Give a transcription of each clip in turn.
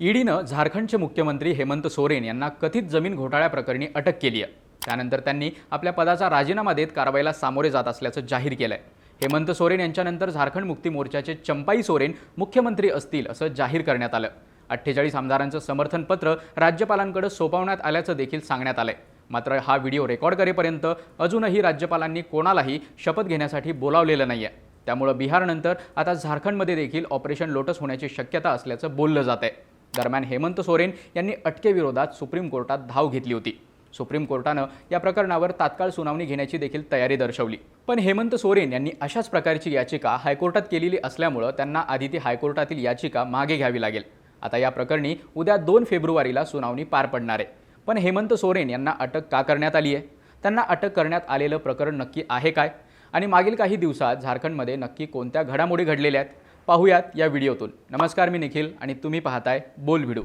ईडीनं झारखंडचे मुख्यमंत्री हेमंत सोरेन यांना कथित जमीन घोटाळ्याप्रकरणी अटक केली आहे. त्यानंतर त्यांनी आपल्या पदाचा राजीनामा देत कारवाईला सामोरे जात असल्याचं जाहीर केलं आहे हेमंत सोरेन यांच्यानंतर झारखंड मुक्ती मोर्चाचे चंपाई सोरेन मुख्यमंत्री असतील असं जाहीर करण्यात आलं. अठ्ठेचाळीस आमदारांचं समर्थन पत्र राज्यपालांकडे सोपवण्यात आल्याचं देखील सांगण्यात आलंय. मात्र हा व्हिडिओ रेकॉर्ड करेपर्यंत अजूनही राज्यपालांनी कोणालाही शपथ घेण्यासाठी बोलावलेलं नाही आहे त्यामुळं बिहारनंतर आता झारखंडमध्ये देखील ऑपरेशन लोटस होण्याची शक्यता असल्याचं बोललं जात आहे दरम्यान हेमंत सोरेन यांनी अटकेविरोधात सुप्रीम कोर्टात धाव घेतली होती. सुप्रीम कोर्टानं या प्रकरणावर तात्काळ सुनावणी घेण्याची देखील तयारी दर्शवली. पण हेमंत सोरेन यांनी अशाच प्रकारची याचिका हायकोर्टात केलेली असल्यामुळं त्यांना आधी ती हायकोर्टातील याचिका मागे घ्यावी लागेल. आता या प्रकरणी उद्या दोन फेब्रुवारीला सुनावणी पार पडणार आहे. पण हेमंत सोरेन यांना अटक का करण्यात आली आहे? त्यांना अटक करण्यात आलेलं प्रकरण नक्की आहे काय? आणि मागील काही दिवसात झारखंडमध्ये नक्की कोणत्या घडामोडी घडलेल्या आहेत? पाहूयात या व्हिडिओतून. नमस्कार मी निखिल आणि तुम्ही पाहताय बोल व्हिडिओ.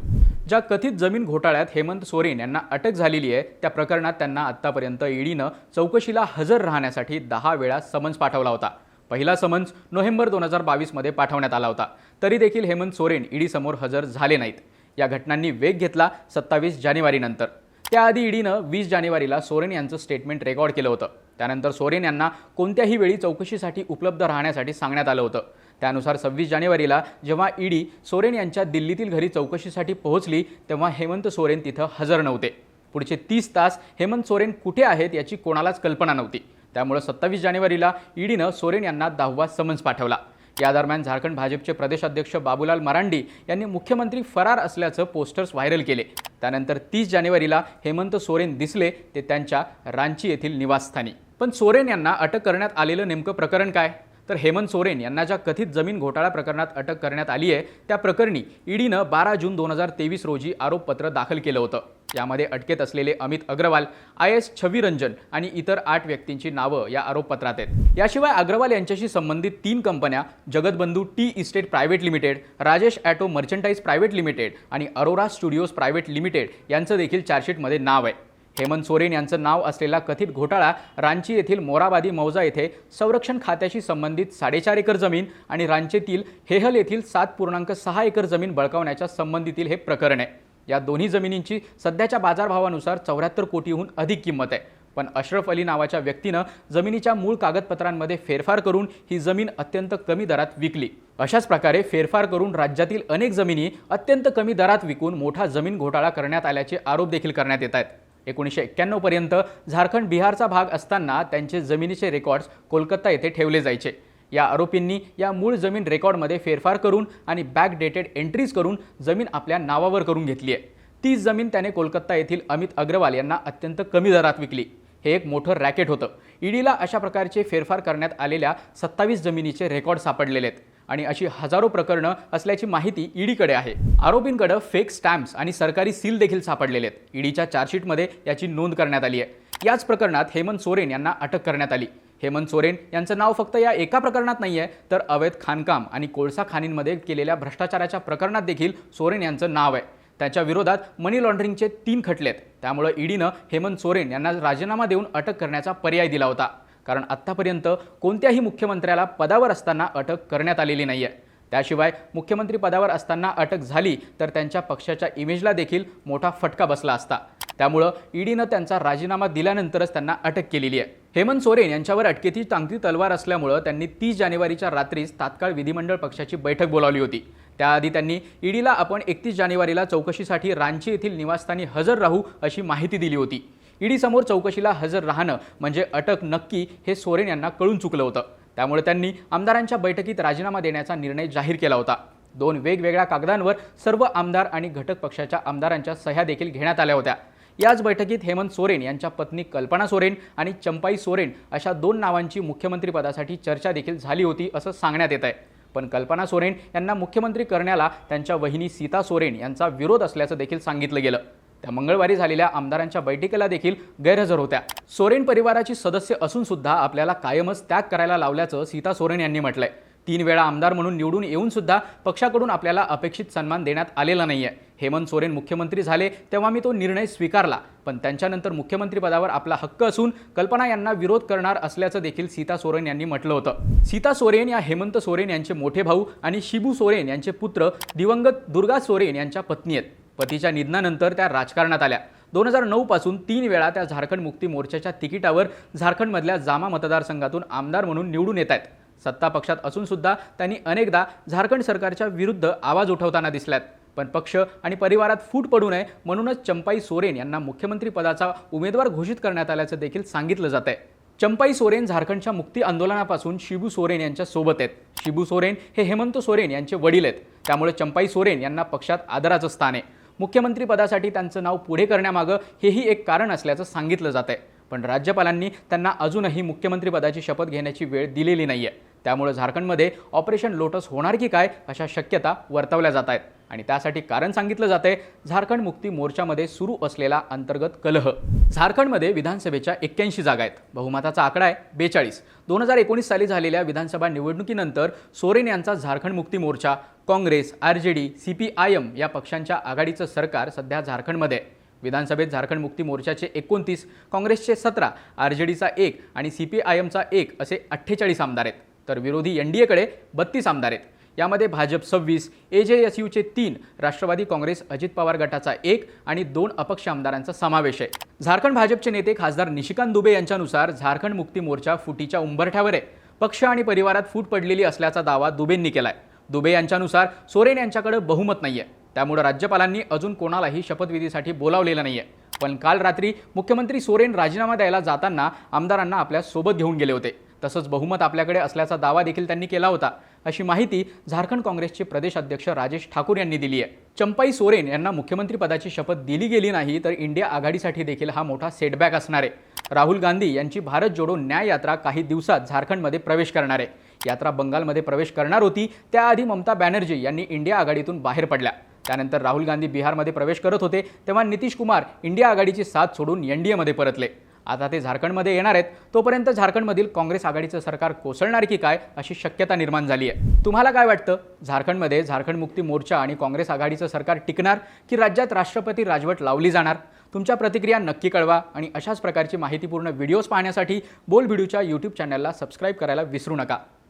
ज्या कथित जमीन घोटाळ्यात हेमंत सोरेन यांना अटक झालेली आहे त्या प्रकरणात त्यांना आत्तापर्यंत ईडीनं चौकशीला हजर राहण्यासाठी दहा वेळा समन्स पाठवला होता. पहिला समन्स नोव्हेंबर दोन हजार बावीसमध्ये पाठवण्यात आला होता. तरी देखील हेमंत सोरेन ईडीसमोर हजर झाले नाहीत. या घटनांनी वेग घेतला सत्तावीस जानेवारीनंतर त्याआधी ईडीनं वीस जानेवारीला सोरेन यांचं स्टेटमेंट रेकॉर्ड केलं होतं. त्यानंतर सोरेन यांना कोणत्याही वेळी चौकशीसाठी उपलब्ध राहण्यासाठी सांगण्यात आलं होतं. त्यानुसार सव्वीस जानेवारीला जेव्हा ईडी सोरेन यांच्या दिल्लीतील घरी चौकशीसाठी पोहोचली तेव्हा हेमंत सोरेन तिथं हजर नव्हते. पुढचे तीस तास हेमंत सोरेन कुठे आहेत याची कोणालाच कल्पना नव्हती. त्यामुळं सत्तावीस जानेवारीला ईडीनं सोरेन यांना दहावा समन्स पाठवला. या दरम्यान झारखंड भाजपचे प्रदेशाध्यक्ष बाबूलाल मरांडी यांनी मुख्यमंत्री फरार असल्याचं पोस्टर्स व्हायरल केले. त्यानंतर तीस जानेवारीला हेमंत सोरेन दिसले ते त्यांच्या रांची येथील निवासस्थानी. पण सोरेन यांना अटक करण्यात आलेलं नेमकं प्रकरण काय? तर हेमंत सोरेन यांना ज्या कथित जमीन घोटाळा प्रकरणात अटक करण्यात आली आहे त्या प्रकरणी ईडीनं बारा जून दोन हजार तेवीस रोजी आरोपपत्र दाखल केलं होतं. यामध्ये अटकेत असलेले अमित अग्रवाल आय एस छवी रंजन आणि इतर आठ व्यक्तींची नावं या आरोपपत्रात आहेत. याशिवाय अग्रवाल यांच्याशी संबंधित तीन कंपन्या Jagatbandhu tea estate private limited Rajesh auto merchandise private limited आणि अरोरा स्टुडिओज प्रायव्हेट लिमिटेड यांचं देखील चार्जशीटमध्ये नाव आहे. हेमंत सोरेन यांचं नाव असलेला कथित घोटाळा रांची येथील मोराबादी मौजा येथे संरक्षण खात्याशी संबंधित साडेचार एकर जमीन आणि रांचीतील हेहल येथील सात पूर्णांक सहा एकर जमीन बळकावण्याच्या संबंधीतील हे प्रकरण आहे. या दोन्ही जमिनींची सध्याच्या बाजारभावानुसार चौऱ्याहत्तर कोटीहून अधिक किंमत आहे. पण अशरफ अली नावाच्या व्यक्तीनं जमिनीच्या मूळ कागदपत्रांमध्ये फेरफार करून ही जमीन अत्यंत कमी दरात विकली. अशाच प्रकारे फेरफार करून राज्यातील अनेक जमिनी अत्यंत कमी दरात विकून मोठा जमीन घोटाळा करण्यात आल्याचे आरोप देखील करण्यात येत आहेत. एकोणीसशे एक्क्याण्णवपर्यंत झारखंड बिहारचा भाग असताना त्यांचे जमिनीचे रेकॉर्ड्स कोलकाता येथे ठेवले जायचे. या आरोपींनी या मूळ जमीन रेकॉर्डमध्ये फेरफार करून आणि बॅक डेटेड एंट्रीज करून जमीन आपल्या नावावर करून घेतली आहे. तीच जमीन त्याने कोलकाता येथील अमित अग्रवाल यांना अत्यंत कमी दरात विकली. हे एक मोठं रॅकेट होतं. ईडीला अशा प्रकारचे फेरफार करण्यात आलेल्या सत्तावीस जमिनीचे रेकॉर्ड सापडलेले आहेत. आणि अशी हजारो प्रकरणं असल्याची माहिती ईडीकडे आहे. आरोपींकडे फेक स्टॅम्प्स आणि सरकारी सील देखील सापडलेले आहेत. ईडीच्या चार्जशीटमध्ये याची नोंद करण्यात आली आहे. याच प्रकरणात हेमंत सोरेन यांना अटक करण्यात आली. हेमंत सोरेन यांचं नाव फक्त या एका प्रकरणात नाही आहे तर अवैध खाणकाम आणि कोळसा खाणींमध्ये केलेल्या भ्रष्टाचाराच्या प्रकरणात देखील सोरेन यांचं नाव आहे. त्याच्या विरोधात मनी लॉन्ड्रिंगचे तीन खटले आहेत. त्यामुळं ईडीनं हेमंत सोरेन यांना राजीनामा देऊन अटक करण्याचा पर्याय दिला होता. कारण आत्तापर्यंत कोणत्याही मुख्यमंत्र्याला पदावर असताना अटक करण्यात आलेली नाही आहे त्याशिवाय मुख्यमंत्री पदावर असताना अटक झाली तर त्यांच्या पक्षाच्या इमेजला देखील मोठा फटका बसला असता. त्यामुळं ईडीनं त्यांचा राजीनामा दिल्यानंतरच त्यांना अटक केलेली आहे. हेमंत सोरेन यांच्यावर अटकेची चांगली तलवार असल्यामुळं त्यांनी तीस जानेवारीच्या रात्रीच तात्काळ विधिमंडळ पक्षाची बैठक बोलावली होती. त्याआधी त्यांनी ईडीला आपण एकतीस जानेवारीला चौकशीसाठी रांची येथील निवासस्थानी हजर राहू अशी माहिती दिली होती. ईडीसमोर चौकशीला हजर राहणं म्हणजे अटक नक्की हे सोरेन यांना कळून चुकलं होतं. त्यामुळे त्यांनी आमदारांच्या बैठकीत राजीनामा देण्याचा निर्णय जाहीर केला होता. दोन वेगवेगळ्या कागदांवर सर्व आमदार आणि घटक पक्षाच्या आमदारांच्या सह्या देखील घेण्यात आल्या होत्या. याच बैठकीत हेमंत सोरेन यांच्या पत्नी कल्पना सोरेन आणि चंपाई सोरेन अशा दोन नावांची मुख्यमंत्रीपदासाठी चर्चा देखील झाली होती असं सांगण्यात येत आहे पण कल्पना सोरेन यांना मुख्यमंत्री करण्याला त्यांच्या वहिनी सीता सोरेन यांचा विरोध असल्याचं देखील सांगितलं गेलं. त्या मंगळवारी झालेल्या आमदारांच्या बैठकीला देखील गैरहजर होत्या. सोरेन परिवाराची सदस्य असून सुद्धा आपल्याला कायमच त्याग करायला लावल्याचं सीता सोरेन यांनी म्हटलंय. तीन वेळा आमदार म्हणून निवडून येऊन सुद्धा पक्षाकडून आपल्याला अपेक्षित सन्मान देण्यात आलेला नाहीये. हेमंत सोरेन मुख्यमंत्री झाले तेव्हा मी तो निर्णय स्वीकारला पण त्यांच्यानंतर मुख्यमंत्रीपदावर आपला हक्क असून कल्पना यांना विरोध करणार असल्याचं देखील सीता सोरेन यांनी म्हटलं होतं. सीता सोरेन या हेमंत सोरेन यांचे मोठे भाऊ आणि शिबू सोरेन यांचे पुत्र दिवंगत दुर्गा सोरेन यांच्या पत्नी आहेत. पतीच्या निधनानंतर त्या राजकारणात आल्या. दोन हजार नऊपासून तीन वेळा त्या झारखंड मुक्ती मोर्चाच्या तिकिटावर झारखंडमधल्या जामा मतदारसंघातून आमदार म्हणून निवडून येत आहेत. सत्ता पक्षात असून सुद्धा त्यांनी अनेकदा झारखंड सरकारच्या विरुद्ध आवाज उठवताना दिसल्यात. पण पक्ष आणि परिवारात फूट पडू नये म्हणूनच चंपाई सोरेन यांना मुख्यमंत्री पदाचा उमेदवार घोषित करण्यात आल्याचं देखील सांगितलं जात आहे. चंपाई सोरेन झारखंडच्या मुक्ती आंदोलनापासून शिबू सोरेन यांच्या सोबत आहेत. शिबू सोरेन हे हेमंत सोरेन यांचे वडील आहेत. त्यामुळे चंपाई सोरेन यांना पक्षात आदराचं स्थान आहे. मुख्यमंत्रीपदासाठी त्यांचं नाव पुढे करण्यामागं हेही एक कारण असल्याचं सांगितलं जात आहे पण राज्यपालांनी त्यांना अजूनही मुख्यमंत्रीपदाची शपथ घेण्याची वेळ दिलेली नाही आहे त्यामुळे झारखंडमध्ये ऑपरेशन लोटस होणार की काय अशा शक्यता वर्तवल्या जात आहेत. आणि त्यासाठी कारण सांगितलं जाते झारखंड मुक्ती मोर्चामध्ये सुरू असलेला अंतर्गत कलह. झारखंडमध्ये विधानसभेच्या एक्क्याऐंशी जागा आहेत. बहुमताचा आकडा आहे बेचाळीस. दोन हजार एकोणीस साली झालेल्या विधानसभा निवडणुकीनंतर सोरेन यांचा Jharkhand Mukti Morcha Congress R J D C P I M या पक्षांच्या आघाडीचं सरकार सध्या झारखंडमध्ये आहे. विधानसभेत झारखंड मुक्ती मोर्चाचे एकोणतीस काँग्रेसचे सतरा आर जे डीचा एक आणि सी पी आय एमचा एक असे अठ्ठेचाळीस आमदार आहेत. तर विरोधी एन डी एकडे बत्तीस आमदार आहेत. यामध्ये भाजप सव्वीस ए जे एस यूचे तीन राष्ट्रवादी काँग्रेस अजित पवार गटाचा एक आणि दोन अपक्ष आमदारांचा समावेश आहे. झारखंड भाजपचे नेते खासदार निशिकांत दुबे यांच्यानुसार झारखंड मुक्ती मोर्चा फुटीच्या उंबरठ्यावर आहे. पक्ष आणि परिवारात फूट पडलेली असल्याचा दावा दुबेंनी केलाय. दुबे यांच्यानुसार सोरेन यांच्याकडे बहुमत नाहीये. त्यामुळे राज्यपालांनी अजून कोणालाही शपथविधीसाठी बोलावलेलं नाहीये. पण काल रात्री मुख्यमंत्री सोरेन राजीनामा द्यायला जाताना आमदारांना आपल्यासोबत घेऊन गेले होते. तसंच बहुमत आपल्याकडे असल्याचा दावा देखील त्यांनी केला होता. अशी माहिती झारखंड काँग्रेसचे प्रदेश अध्यक्ष राजेश ठाकूर यांनी दिली आहे. चंपाई सोरेन यांना मुख्यमंत्री पदाची शपथ दिली गेली नाही तर इंडिया आघाडीसाठी देखील हा मोठा सेटबॅक असणार आहे. राहुल गांधी यांची भारत जोडो न्याय यात्रा काही दिवसात झारखंडमध्ये प्रवेश करणार आहे. यात्रा बंगालमध्ये प्रवेश करणार होती त्याआधी ममता बॅनर्जी यांनी इंडिया आघाडीतून बाहेर पडल्या. त्यानंतर राहुल गांधी बिहारमध्ये प्रवेश करत होते तेव्हा नितीश कुमार इंडिया आघाडीची साथ सोडून एन डी एमध्ये परतले. आता ते झारखंडमध्ये येणार आहेत. तोपर्यंत झारखंडमधील काँग्रेस आघाडीचं सरकार कोसळणार की काय अशी शक्यता निर्माण झाली आहे. तुम्हाला काय वाटतं? झारखंडमध्ये झारखंड मुक्ती मोर्चा आणि काँग्रेस आघाडीचं सरकार टिकणार की राज्यात राष्ट्रपती राजवट लावली जाणार? तुमच्या प्रतिक्रिया नक्की कळवा आणि अशाच प्रकारची माहितीपूर्ण व्हिडिओज पाहण्यासाठी बोल व्हिडिओच्या यूट्यूब चॅनलला सबस्क्राईब करायला विसरू नका.